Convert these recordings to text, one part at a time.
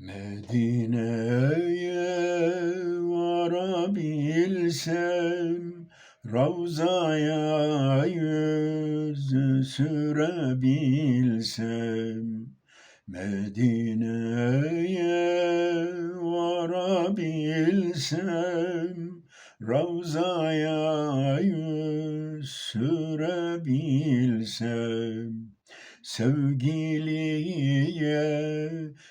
Medine'ye varabilsem, Ravzaya yüz sürebilsem, Medine'ye varabilsem, Ravzaya yüz sürebilsem, Sevgiliye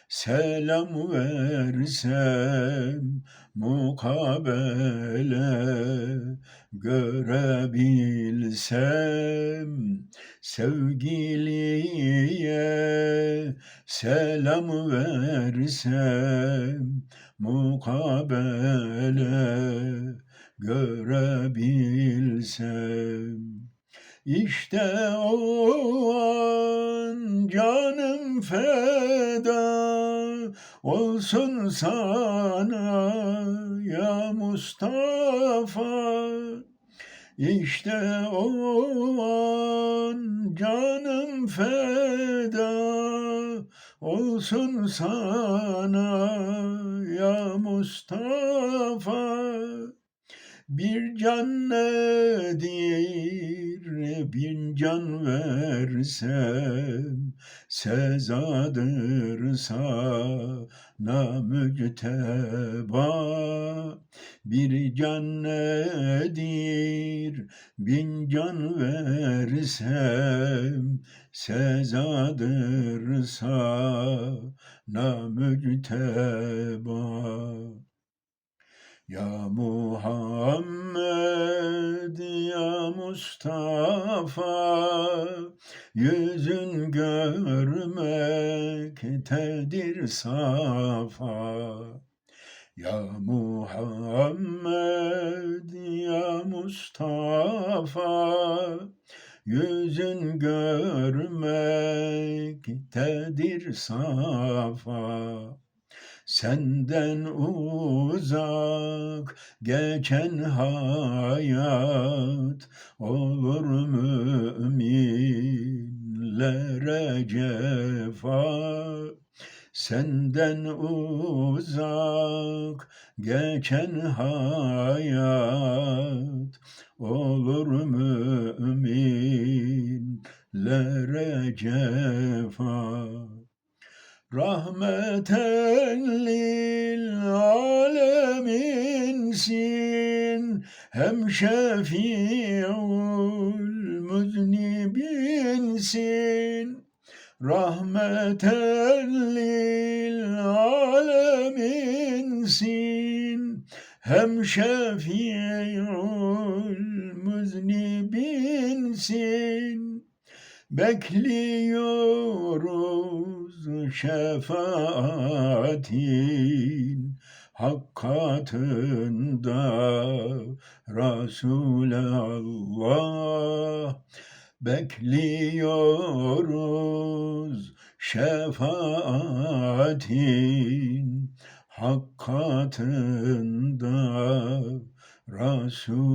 selam versem mukabele görebilsem. Sevgiliye selam versem mukabele görebilsem işte o an canım feda olsun sana ya Mustafa. İşte o an canım feda olsun sana ya Mustafa. Bir can nedir, bin can versem, sezadır sana mücteba. Bir can nedir, bin can versem, sezadır sana mücteba. Ya Muhammed Mustafa yüzün görmektedir safa. Ya Muhammed ya Mustafa yüzün görmektedir safa. Senden uzak geçen hayat olur müminlere cefa. Senden uzak geçen hayat olur müminlere cefa. Rahmeten lil aleminsin hem şefi'ul müznibinsin. Rahmeten lil aleminsin hem şefi'ul müznibinsin. Bekliyoruz şefaatin hak katında Resulallah bekliyoruz şefaatin hak katında Resulallah